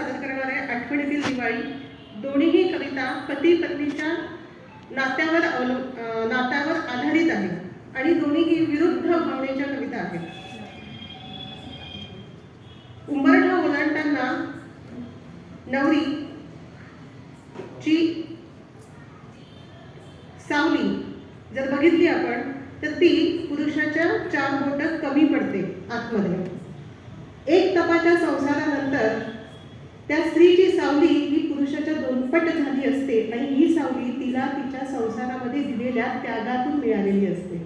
सादर करणार आहे आठवणीतील दिवाळी दोन्हीही कविता पती पत्नीच्या नात्यावर अवलंब नात्यावर आधारित आहे आणि दोन्हीही विरुद्ध भावनेच्या कविता आहेत. उंबरठा ओलांडताना नवरी ची सावली जर बघितली आपण तर ती पुरुषाच्या चार बोट कमी पडते आतमध्ये. एक तपाच्या संसारानंतर त्या स्त्रीची सावली ही पुरुषाच्या दोनपट झाली असते. आणि ही सावली तिला तिच्या संसारामध्ये दिलेल्या त्यागातून मिळालेली असते.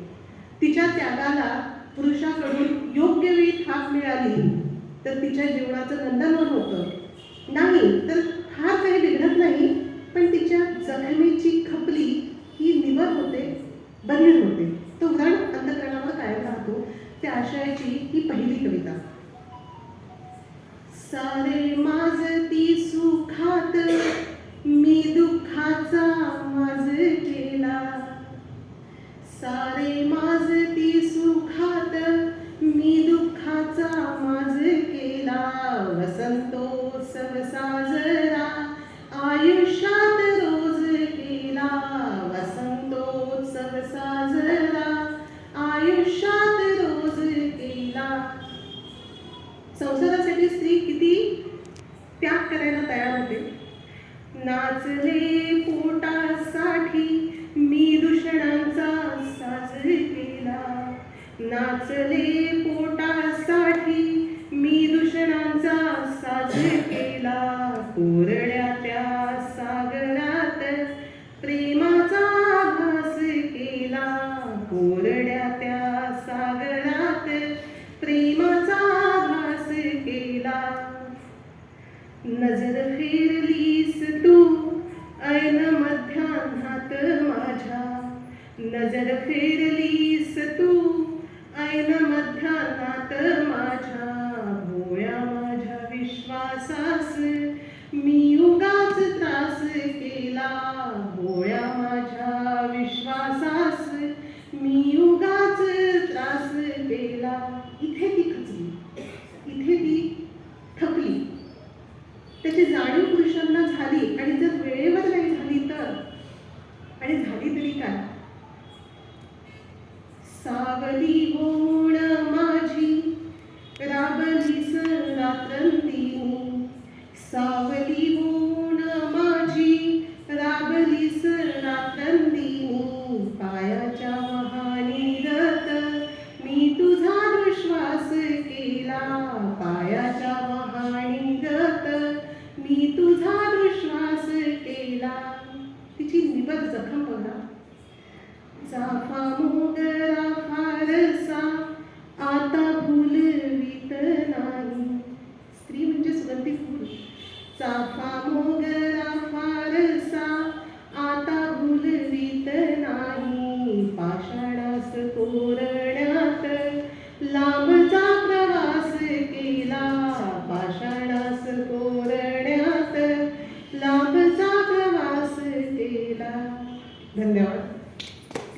तिच्या त्यागाला पुरुषाकडून योग्य वेळी थाप मिळाली तर तिच्या जीवनाचं नंदनवन होतं. नाही तर हा काही बिघडत नाही पण तिच्या जखमेची खपली ही निवर होते बरीर होते. तो उदाहरण अंतकरणावर कायम राहतो. त्या आशयाची ही पहिली कविता. सारे माझती सुखात मी दुःखाचा माज केला. सारे माझती सुखात मी दुःखाचा माज केला. वसंत संसारासाठी स्त्री किती त्याग करायला तयार होते? नाचले पोटासाठी मी दूषणांचा साज केला. नाचले really? त्याची जाणीव पुरुषांना झाली आणि जर वेळेवर नाही झाली तर? आणि झाली तरी काय? सावली होण इतकी निबक जखम बघा जाफा मोगरा फारसा